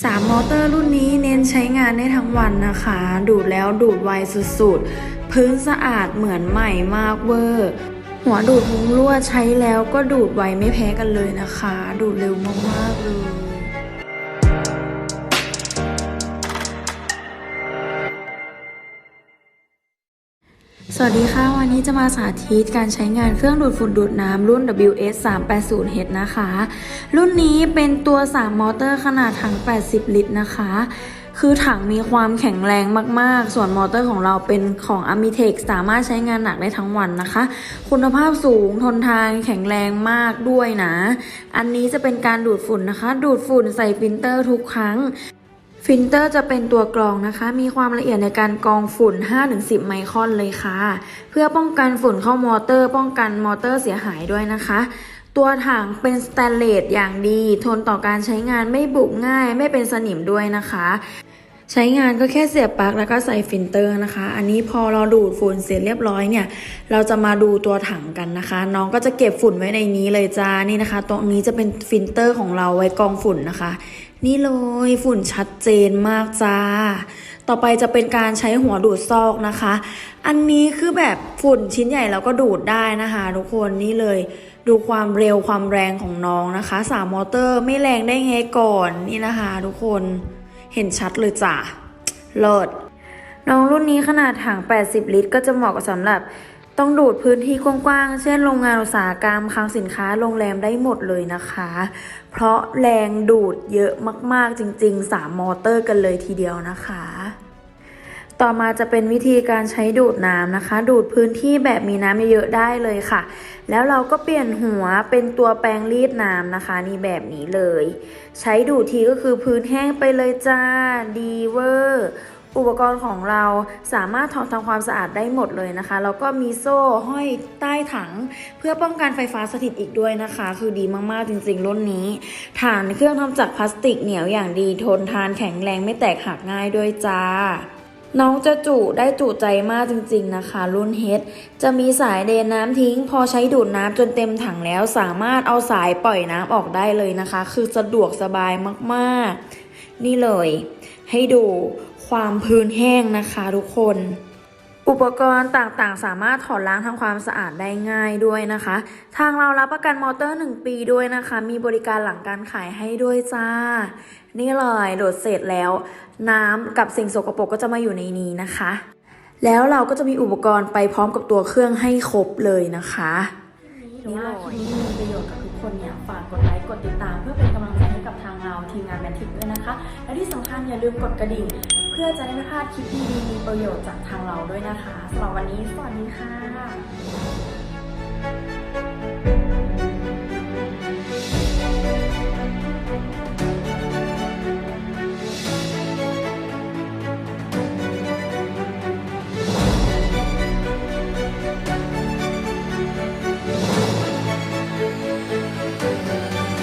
3 มอเตอร์รุ่นนี้เน้นใช้งานได้ทั้งวันนะคะ ดูดแล้วดูดไวสุดๆ พื้นสะอาดเหมือนใหม่มากเวอร์ หัวดูดมุ้งลวดใช้แล้วก็ดูดไวไม่แพ้กันเลยนะคะ ดูดเร็วมากๆเลย วัสดีค่ะ วันนี้จะมาสาธิตการใช้งานเครื่องดูดฝุ่นดูดน้ำรุ่น WS 3 8 0 H นะคะ รุ่นนี้เป็นตัว 3 มอเตอร์ขนาดถัง 80 ลิตรนะคะ คือถังมีความแข็งแรงมากๆ ส่วนมอเตอร์ของเราเป็นของ a m i t e c สามารถใช้งานหนักได้ทั้งวันนะคะ คุณภาพสูงทนทานแข็งแรงมากด้วยนะ อันนี้จะเป็นการดูดฝุ่นนะคะ ดูดฝุ่นใส่ฟิลเตอร์ทุกครั้ง ฟิลเตอร์จะเป็นตัวกรองนะคะ มีความละเอียดในการกรองฝุ่น 5-10 ไมครอนเลยค่ะ เพื่อป้องกันฝุ่นเข้ามอเตอร์ ป้องกันมอเตอร์เสียหายด้วยนะคะ ตัวถังเป็นสแตนเลสอย่างดี ทนต่อการใช้งานไม่บุกง่าย ไม่เป็นสนิมด้วยนะคะ ใช้งานก็แค่เสียบปลั๊กแล้วก็ใส่ฟิลเตอร์นะคะ อันนี้พอเราดูดฝุ่นเสร็จเรียบร้อยเนี่ย เราจะมาดูตัวถังกันนะคะ น้องก็จะเก็บฝุ่นไว้ในนี้เลยจ้านี่นะคะ ตรงนี้จะเป็นฟิลเตอร์ของเราไว้กองฝุ่นนะคะ นี่เลยฝุ่นชัดเจนมากจ้า ต่อไปจะเป็นการใช้หัวดูดซอกนะคะ อันนี้คือแบบฝุ่นชิ้นใหญ่เราก็ดูดได้นะคะทุกคนนี่เลย ดูความเร็วความแรงของน้องนะคะสามมอเตอร์ไม่แรงได้ไงก่อนนี่นะคะ ทุกคน เห็นชัดเลยจ้ะเลิศน้องรุ่นนี้ขนาดถัง 80 ลิตร ก็จะเหมาะกับสำหรับต้องดูดพื้นที่กว้างๆ เช่นโรงงานอุตสาหกรรมคลังสินค้าโรงแรมได้หมดเลยนะคะ เพราะแรงดูดเยอะมากๆจริงๆ 3 มอเตอร์กันเลยทีเดียวนะคะ ต่อมาจะเป็นวิธีการใช้ดูดน้ำนะคะ ดูดพื้นที่แบบมีน้ำเยอะๆได้เลยค่ะ แล้วเราก็เปลี่ยนหัวเป็นตัวแปรงรีดน้ำนะคะ นี่แบบนี้เลย ใช้ดูดทีก็คือพื้นแห้งไปเลยจ้าดีเวอร์อุปกรณ์ของเราสามารถถอดทำความสะอาดได้หมดเลยนะคะ แล้วก็มีโซ่ห้อยใต้ถัง เพื่อป้องกันไฟฟ้าสถิตอีกด้วยนะคะ คือดีมากๆจริงๆรุ่นนี้ ฐานเครื่องทำจากพลาสติกเหนียวอย่างดีทนทานแข็งแรงไม่แตกหักง่ายด้วยจ้า น้องจะจุได้จุใจมากจริงๆนะคะ รุ่นเฮดจะมีสายเดนน้ำทิ้ง พอใช้ดูดน้ำจนเต็มถังแล้ว สามารถเอาสายปล่อยน้ำออกได้เลยนะคะ คือสะดวกสบายมากๆ นี่เลย ให้ดูความพื้นแห้งนะคะทุกคน อุปกรณ์ต่างๆ สามารถถอดล้างทำความสะอาดได้ง่ายด้วยนะคะ ทางเรารับประกันมอเตอร์ 1 ปีด้วยนะคะ มีบริการหลังการขายให้ด้วยจ้า นี่เลยโหลดเสร็จแล้ว น้ำกับสิ่งสกปรกก็จะมาอยู่ในนี้นะคะ แล้วเราก็จะมีอุปกรณ์ไปพร้อมกับตัวเครื่องให้ครบเลยนะคะนี่ว่าคลิปนี้มีประโยชน์กับทุกคนเนี่ยฝากกดไลค์กดติดตาม เพื่อเป็นกำลังใจให้กับทางเราทีมงานแมทริกด้วยนะคะ และที่สำคัญอย่าลืมกดกระดิ่ง เพื่อจะได้ไม่พลาดคลิปดีๆมีประโยชน์จากทางเราด้วยนะคะสำหรับวันนี้สวัสดีค่ะ